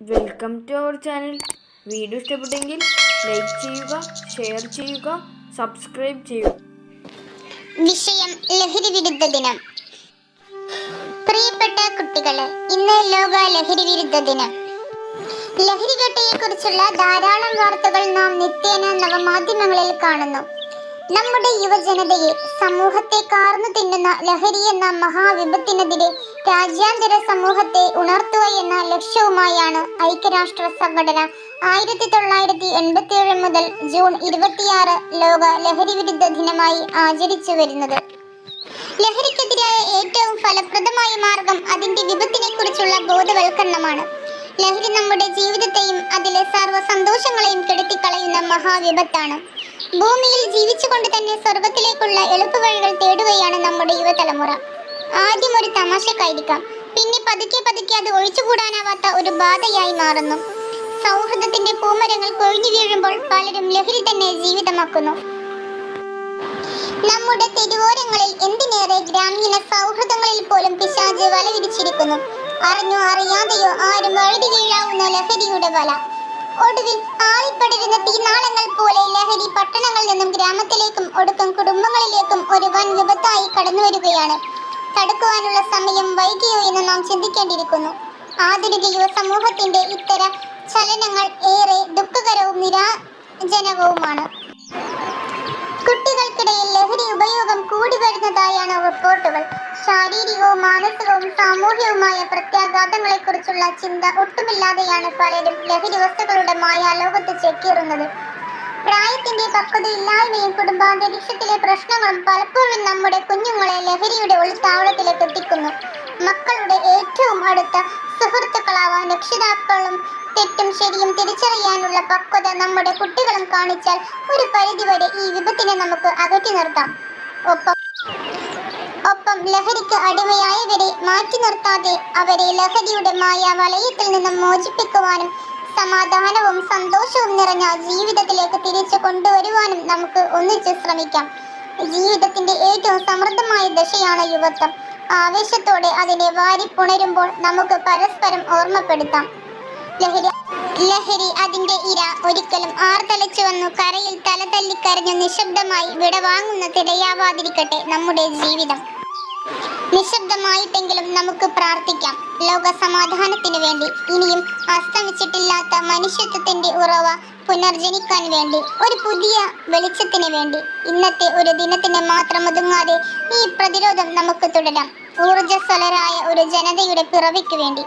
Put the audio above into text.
Welcome to our channel video ഇഷ്ടപ്പെട്ടെങ്കിൽ like ചെയ്യുക share ചെയ്യുക സബ്സ്ക്രൈബ് ചെയ്യുക. വിഷയം ലഹരി വിരുദ്ധ ദിനം. പ്രിയപ്പെട്ട കുട്ടികളെ ഇന്ന് ലോക ലഹരി വിരുദ്ധ ദിനം. ലഹരി കെട്ടയെക്കുറിച്ചുള്ള കുറിച്ചുള്ള ധാരാളം വാർത്തകൾ നാം നിത്യേന നവമാധ്യമങ്ങളിൽ കാണുന്നു. നമ്മുടെ യുവജനതയെ സമൂഹത്തെ കാർന്നു തിന്നുന്ന ലഹരി എന്ന മഹാവിപത്തിനെതിരെ രാജ്യാന്തര സമൂഹത്തെ ഉണർത്തുക എന്ന ലക്ഷ്യവുമായാണ് ഐക്യരാഷ്ട്ര സംഘടന ആയിരത്തി തൊള്ളായിരത്തി എൺപത്തി ഏഴ് മുതൽ ജൂൺ ഇരുപത്തിയാറ് ലോക ലഹരി വിരുദ്ധ ദിനമായി ആചരിച്ചു വരുന്നത്. ലഹരിക്കെതിരായ ഏറ്റവും ഫലപ്രദമായ മാർഗം അതിന്റെ വിപത്തിനെ കുറിച്ചുള്ള ബോധവൽക്കരണമാണ്. ലഹരി നമ്മുടെ ജീവിതത്തെയും അതിലെ സർവ സന്തോഷങ്ങളെയും കെടുത്തിക്കളയുന്ന മഹാവിപത്താണ്. ഭൂമിയിൽ ജീവിച്ചുകൊണ്ട് തന്നെ സ്വർഗത്തിലേക്കുള്ള എളുപ്പവഴികൾ തേടുകയാണ് നമ്മുടെ യുവതലമുറ. ആദ്യം ഒരു തമാശക്കായിരിക്കാം. പിന്നെ പതുക്കെ പതുക്കെ അത് ഒഴിച്ചുകൂടാനാവാത്ത ഒരു ബാധയായി മാറുന്നു. സൗഹൃദത്തിന്റെ പൂമരങ്ങൾ കൊഴിഞ്ഞു വീഴുമ്പോൾ പലരും ലഹരി തന്നെ ജീവിതമാക്കുന്നു. നമ്മുടെ തെരുവോരങ്ങളിൽ എന്തിനേറെ ഗ്രാമീണ സൗഹൃദങ്ങളിൽ പോലും പിശാജ് വല വിരിച്ചിരിക്കുന്നു അറിഞ്ഞോ അറിയാതെയോ ആരും വഴുതി വീഴാവുന്ന ലഹരിയുടെ വല. ഒടുവിൽ ആളിപ്പടരുന്ന ഗ്രാമത്തിലേക്കും ഒടുക്കം കുടുംബങ്ങളിലേക്കും ഒരു വൻ വിപത്തായി കടന്നു വരികയാണ്. തടുക്കുവാനുള്ള സമയം വൈകിയോ എന്ന് നാം ചിന്തിക്കേണ്ടിയിരിക്കുന്നു. ആധുനിക യുവ സമൂഹത്തിന്റെ ഇത്തരം ചലനങ്ങൾ ഏറെ ദുഃഖകരവും നിരാജനകവുമാണ്. കുട്ടികൾക്കിടയിൽ ലഹരി ഉപയോഗം കൂടി വരുന്നതായാണ് റിപ്പോർട്ടുകൾ. ശാരീരികവും മാനസികവും സാമൂഹികവുമായ പ്രത്യാഘാതങ്ങളെക്കുറിച്ചുള്ള ചിന്ത ഒട്ടുമില്ലാതെയാണ് പലരും ലഹരി വസ്തുക്കളുടെ മായ ലോകത്ത് ചേക്കേറുന്നത്. പ്രായത്തിന്റെ പക്വതയില്ലായ്മയും കുടുംബാന്തരീക്ഷത്തിലെ പ്രശ്നങ്ങളും പലപ്പോഴും നമ്മുടെ കുഞ്ഞുങ്ങളെ ലഹരിയുടെ ഒളിത്താവളത്തിലേക്ക് എത്തിക്കുന്നു. മക്കളുടെ ഏറ്റവും അടുത്ത സുഹൃത്തുക്കളാവാൻ രക്ഷിതാക്കളും തെറ്റും ശരിയും തിരിച്ചറിയാനുള്ള പക്വത നമ്മുടെ കുട്ടികളും കാണിച്ചാൽ ഒരു പരിധിവരെ ഈ വിപത്തിനെ നമുക്ക് അകറ്റി നിർത്താം. ഒപ്പം ഒപ്പം ലഹരിക്ക് അടിമയായവരെ മാറ്റി നിർത്താതെ അവരെ ലഹരിയുടെ മായ വലയത്തിൽ നിന്നും മോചിപ്പിക്കുവാനും സമാധാനവും സന്തോഷവും നിറഞ്ഞ ജീവിതത്തിലേക്ക് തിരിച്ചു കൊണ്ടുവരുവാനും നമുക്ക് ഒന്നിച്ച് ശ്രമിക്കാം. ജീവിതത്തിന്റെ ഏറ്റവും സമൃദ്ധമായ ദശയാണ് യുവത്വം. ആവേശത്തോടെ അതിനെ വാരിപ്പുണരുമ്പോൾ നമുക്ക് പരസ്പരം ഓർമ്മപ്പെടുത്താം. ലഹരി ലഹരി അതിന്റെ ഇര ഒരിക്കലും ആർത്തലച്ചു വന്നു. കരയിൽ തല നിശബ്ദമായി വിടവാങ്ങുന്ന തിരയാവാതിരിക്കട്ടെ നമ്മുടെ ജീവിതം. നിശബ്ദമായിട്ടെങ്കിലും നമുക്ക് പ്രാർത്ഥിക്കാം. ലോക സമാധാനത്തിനു വേണ്ടി. ഇനിയും അസ്തമിച്ചിട്ടില്ലാത്ത മനുഷ്യത്വത്തിന്റെ ഉറവ പുനർജനിക്കാൻ വേണ്ടി. ഒരു പുതിയ വെളിച്ചത്തിന് വേണ്ടി. ഇന്നത്തെ ഒരു ദിനത്തിന് മാത്രം ഒതുങ്ങാതെ ഈ പ്രതിരോധം നമുക്ക് തുടരാം. ഊർജസ്വലരായ ഒരു ജനതയുടെ പിറവിക്ക് വേണ്ടി.